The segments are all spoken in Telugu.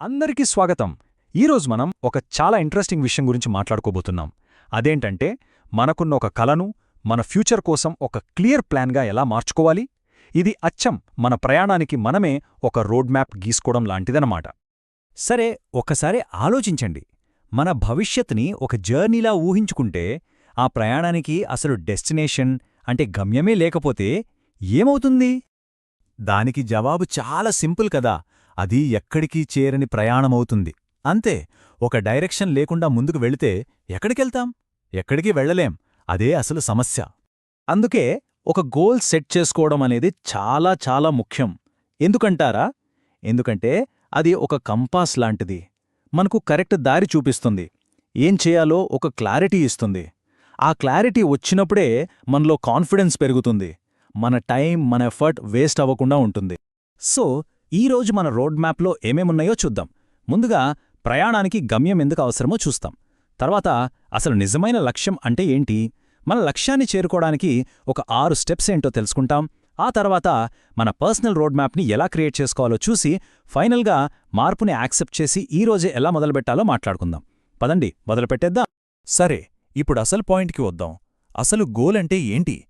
అందరికీ స్వాగతం. ఈరోజు మనం ఒక చాలా ఇంట్రెస్టింగ్ విషయం గురించి మాట్లాడుకోబోతున్నాం. అదేంటంటే మనకున్న ఒక కలను మన ఫ్యూచర్ కోసం ఒక క్లియర్ ప్లాన్గా ఎలా మార్చుకోవాలి? ఇది అచ్చం మన ప్రయాణానికి మనమే ఒక రోడ్ మ్యాప్ గీసుకోవడం లాంటిదనమాట సరే ఒకసారి ఆలోచించండి. మన భవిష్యత్ని ఒక జర్నీలా ఊహించుకుంటే ఆ ప్రయాణానికి అసలు డెస్టినేషన్ అంటే గమ్యమే లేకపోతే ఏమవుతుంది? దానికి జవాబు చాలా సింపుల్ కదా. అది ఎక్కడికీ చేరని ప్రయాణమవుతుంది. అంతే ఒక డైరెక్షన్ లేకుండా ముందుకు వెళితే ఎక్కడికెళ్తాం? ఎక్కడికి వెళ్ళలేం? అదే అసలు సమస్య. అందుకే ఒక గోల్ సెట్ చేసుకోవడం అనేది చాలా చాలా ముఖ్యం. ఎందుకంటారా? ఎందుకంటే అది ఒక కంపాస్ లాంటిది. మనకు కరెక్ట్ దారి చూపిస్తుంది. ఏం చేయాలో ఒక క్లారిటీ ఇస్తుంది. ఆ క్లారిటీ వచ్చినప్పుడే మనలో కాన్ఫిడెన్స్ పెరుగుతుంది. మన టైం మన ఎఫర్ట్ వేస్ట్ అవ్వకుండా ఉంటుంది. సో ఈరోజు మన రోడ్ మ్యాప్లో ఏమేమున్నాయో చూద్దాం. ముందుగా ప్రయాణానికి గమ్యం ఎందుకు అవసరమో చూస్తాం. తర్వాత అసలు నిజమైన లక్ష్యం అంటే ఏంటి? మన లక్ష్యాన్ని చేరుకోవడానికి ఒక ఆరు స్టెప్స్ ఏంటో తెలుసుకుంటాం. ఆ తర్వాత మన పర్సనల్ రోడ్ మ్యాప్ని ఎలా క్రియేట్ చేసుకోవాలో చూసి ఫైనల్గా మార్పుని యాక్సెప్ట్ చేసి ఈరోజే ఎలా మొదలుపెట్టాలో మాట్లాడుకుందాం. పదండి మొదలుపెట్టేద్దాం. సరే ఇప్పుడు అసలు పాయింట్కి వద్దాం. అసలు గోల్ అంటే ఏంటి?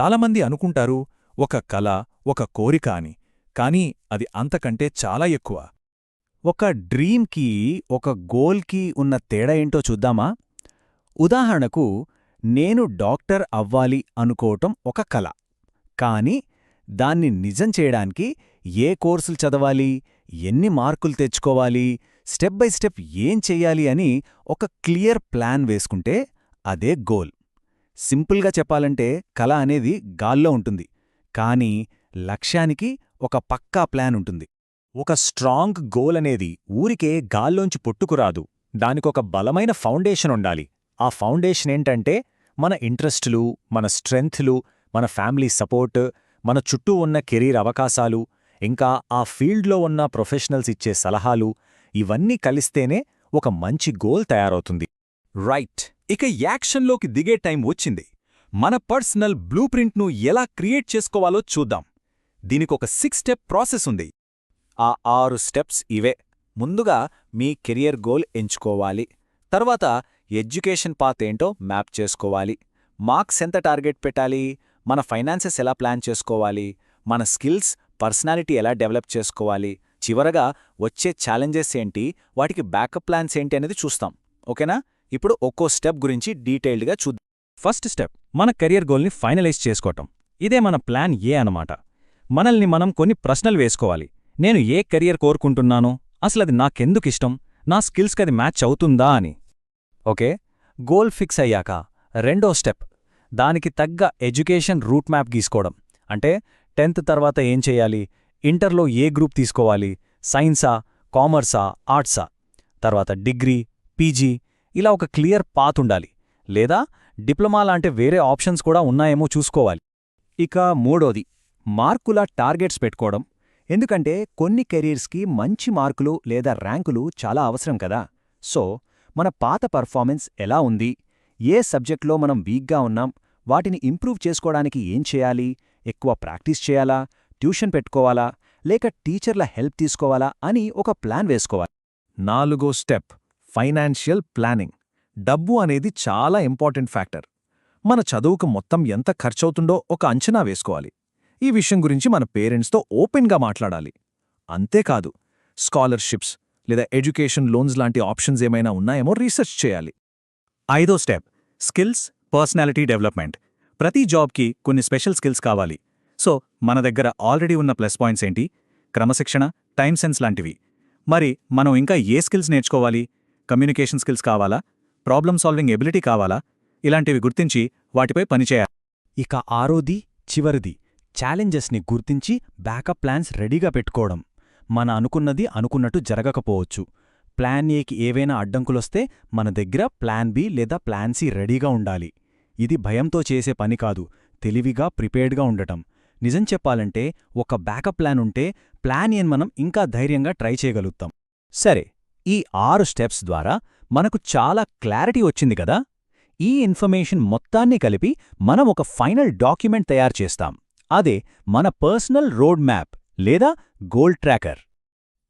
చాలామంది అనుకుంటారు ఒక కల ఒక కోరిక అని. కానీ అది అంతకంటే చాలా ఎక్కువ. ఒక డ్రీమ్కి ఒక గోల్కి ఉన్న తేడా ఏంటో చూద్దామా? ఉదాహరణకు నేను డాక్టర్ అవ్వాలి అనుకోవటం ఒక కల. కాని దాన్ని నిజం చేయడానికి ఏ కోర్సులు చదవాలి ఎన్ని మార్కులు తెచ్చుకోవాలి స్టెప్ బై స్టెప్ ఏం చెయ్యాలి అని ఒక క్లియర్ ప్లాన్ వేసుకుంటే అదే గోల్. సింపుల్గా చెప్పాలంటే కల అనేది గాల్లో ఉంటుంది. కానీ లక్ష్యానికి ఒక పక్కా ప్లాన్ ఉంటుంది. ఒక స్ట్రాంగ్ గోల్ అనేది ఊరికే గాల్లోంచి పుట్టుకురాదు. దానికొక బలమైన ఫౌండేషన్ ఉండాలి. ఆ ఫౌండేషన్ ఏంటంటే మన ఇంట్రెస్టులు మన స్ట్రెంగ్త్లు మన ఫ్యామిలీ సపోర్ట్ మన చుట్టూ ఉన్న కెరీర్ అవకాశాలు ఇంకా ఆ ఫీల్డ్లో ఉన్న ప్రొఫెషనల్స్ ఇచ్చే సలహాలు ఇవన్నీ కలిస్తేనే ఒక మంచి గోల్ తయారవుతుంది. రైట్. ఇక యాక్షన్లోకి దిగే టైం వచ్చింది. మన పర్సనల్ బ్లూ ప్రింట్ను ఎలా క్రియేట్ చేసుకోవాలో చూద్దాం. దీనికొక సిక్స్ స్టెప్ ప్రాసెస్ ఉంది. ఆ ఆరు స్టెప్స్ ఇవే. ముందుగా మీ కెరియర్ గోల్ ఎంచుకోవాలి. తర్వాత ఎడ్యుకేషన్ పాత్ ఏంటో మ్యాప్ చేసుకోవాలి. మార్క్స్ ఎంత టార్గెట్ పెట్టాలి? మన ఫైనాన్సెస్ ఎలా ప్లాన్ చేసుకోవాలి? మన స్కిల్స్ పర్సనాలిటీ ఎలా డెవలప్ చేసుకోవాలి? చివరగా వచ్చే ఛాలెంజెస్ ఏంటి? వాటికి బ్యాకప్ ప్లాన్స్ ఏంటి అనేది చూస్తాం. ఓకేనా? ఇప్పుడు ఒక్కో స్టెప్ గురించి డీటెయిల్డ్గా చూద్దాం. ఫస్ట్ స్టెప్ మన కెరియర్ గోల్ని ఫైనలైజ్ చేసుకోవటం. ఇదే మన ప్లాన్ ఏ అనమాట మనల్ని మనం కొన్ని ప్రశ్నలు వేసుకోవాలి. నేను ఏ కెరియర్ కోరుకుంటున్నానో అసలది నాకెందుకిష్టం నా స్కిల్స్కి అది మ్యాచ్ అవుతుందా అని. ఓకే? గోల్ ఫిక్స్ అయ్యాక రెండో స్టెప్ దానికి తగ్గ ఎడ్యుకేషన్ రూట్ మ్యాప్ గీసుకోవడం. అంటే టెన్త్ తర్వాత ఏం చేయాలి? ఇంటర్లో ఏ గ్రూప్ తీసుకోవాలి? సైన్సా కామర్సా ఆర్ట్సా? తర్వాత డిగ్రీ పీజీ ఇలా ఒక క్లియర్ పాత్ ఉండాలి. లేదా డిప్లొమా లాంటి వేరే ఆప్షన్స్ కూడా ఉన్నాయేమో చూసుకోవాలి. ఇక మూడోది మార్కుల టార్గెట్స్ పెట్టుకోవడం. ఎందుకంటే కొన్ని కెరీర్స్కి మంచి మార్కులు లేదా ర్యాంకులు చాలా అవసరం కదా. సో మన పాత పర్ఫార్మెన్స్ ఎలా ఉంది? ఏ సబ్జెక్ట్లో మనం వీక్గా ఉన్నాం? వాటిని ఇంప్రూవ్ చేసుకోవడానికి ఏం చేయాలి? ఎక్కువ ప్రాక్టీస్ చేయాలా? ట్యూషన్ పెట్టుకోవాలా? లేక టీచర్ల హెల్ప్ తీసుకోవాలా? అని ఒక ప్లాన్ వేసుకోవాలి. నాలుగో స్టెప్ ఫైనాన్షియల్ ప్లానింగ్. డబ్బు అనేది చాలా ఇంపార్టెంట్ ఫ్యాక్టర్. మన చదువుకు మొత్తం ఎంత ఖర్చవుతుందో ఒక అంచనా వేసుకోవాలి. ఈ విషయం గురించి మన పేరెంట్స్తో ఓపెన్గా మాట్లాడాలి. అంతేకాదు స్కాలర్షిప్స్ లేదా ఎడ్యుకేషన్ లోన్స్ లాంటి ఆప్షన్స్ ఏమైనా ఉన్నాయేమో రీసెర్చ్ చేయాలి. ఐదో స్టెప్ స్కిల్స్ పర్సనాలిటీ డెవలప్మెంట్. ప్రతి జాబ్కి కొన్ని స్పెషల్ స్కిల్స్ కావాలి. సో మన దగ్గర ఆల్రెడీ ఉన్న ప్లస్ పాయింట్స్ ఏంటి? క్రమశిక్షణ టైం సెన్స్ లాంటివి. మరి మనం ఇంకా ఏ స్కిల్స్ నేర్చుకోవాలి? కమ్యూనికేషన్ స్కిల్స్ కావాలా? ప్రాబ్లం సాల్వింగ్ ఎబిలిటీ కావాలా? ఇలాంటివి గుర్తించి వాటిపై పనిచేయాలి ఇక ఆరోది చివరిది. ఛాలెంజెస్ని గుర్తించి బ్యాకప్ ప్లాన్స్ రెడీగా పెట్టుకోవడం. మన అనుకున్నది అనుకున్నట్టు జరగకపోవచ్చు. ప్లాన్ ఏకి ఏవైనా అడ్డంకులొస్తే మన దగ్గర ప్లాన్ బి లేదా ప్లాన్ సి రెడీగా ఉండాలి. ఇది భయంతో చేసే పని కాదు తెలివిగా ప్రిపేర్డ్గా ఉండటం. నిజం చెప్పాలంటే ఒక బ్యాకప్ ప్లాన్ ఉంటే ప్లాన్ ఏన్ మనం ఇంకా ధైర్యంగా ట్రై చేయగలుగుతాం. సరే ఈ ఆరు స్టెప్స్ ద్వారా మనకు చాలా క్లారిటీ వచ్చింది కదా? ఈ ఇన్ఫర్మేషన్ మొత్తాన్ని కలిపి మనం ఒక ఫైనల్ డాక్యుమెంట్ తయారు చేస్తాం. అదే మన పర్సనల్ రోడ్ మ్యాప్ లేదా గోల్ ట్రాకర్.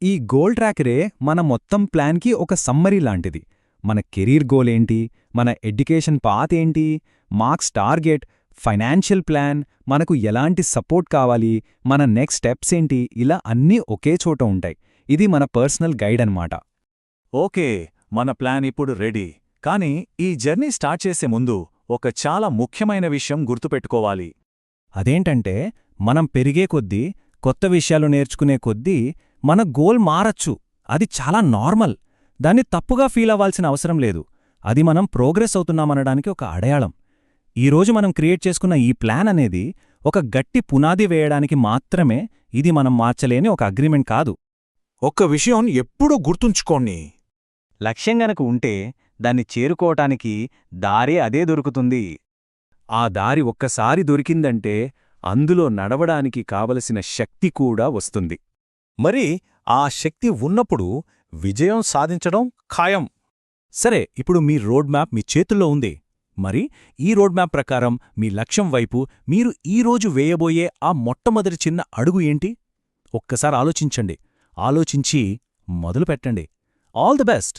ఈ గోల్ ట్రాకరే మన మొత్తం ప్లాన్కి ఒక సమ్మరీ లాంటిది. మన కెరీర్ గోల్ ఏంటి? మన ఎడ్యుకేషన్ పాత్ ఏంటి? Marks target? Financial plan? మనకు ఎలాంటి సపోర్ట్ కావాలి? మన నెక్స్ట్ స్టెప్స్ ఏంటి? ఇలా అన్నీ ఒకే చోట ఉంటాయి. ఇది మన పర్సనల్ గైడ్ అన్నమాట. ఓకే మన ప్లాన్ ఇప్పుడు రెడీ. కానీ ఈ జర్నీ స్టార్ట్ చేసే ముందు ఒక చాలా ముఖ్యమైన విషయం గుర్తుపెట్టుకోవాలి. అదేంటంటే మనం పెరిగే కొద్దీ కొత్త విషయాలు నేర్చుకునే కొద్దీ మన గోల్ మారచ్చు. అది చాలా నార్మల్. దాన్ని తప్పుగా ఫీల్ అవ్వాల్సిన అవసరం లేదు. అది మనం ప్రోగ్రెస్ అవుతున్నామనడానికి ఒక అడయాళం. ఈరోజు మనం క్రియేట్ చేసుకున్న ఈ ప్లాన్ అనేది ఒక గట్టి పునాది వేయడానికి మాత్రమే ఇది మనం మార్చలేని ఒక అగ్రిమెంట్ కాదు. ఒక్క విషయం ఎప్పుడూ గుర్తుంచుకోండి లక్ష్యం గనక ఉంటే దాన్ని చేరుకోవటానికి దారే అదే దొరుకుతుంది. ఆ దారి ఒక్కసారి దొరికిందంటే అందులో నడవడానికి కావలసిన శక్తి కూడా వస్తుంది. మరి ఆ శక్తి ఉన్నప్పుడు విజయం సాధించడం ఖాయం. సరే ఇప్పుడు మీ రోడ్ మ్యాప్ మీ చేతుల్లో ఉంది. మరి ఈ రోడ్ మ్యాప్ ప్రకారం మీ లక్ష్యం వైపు మీరు ఈరోజు వేయబోయే ఆ మొట్టమొదటి చిన్న అడుగు ఏంటి? ఒక్కసారి ఆలోచించండి. ఆలోచించి మొదలుపెట్టండి. All the best!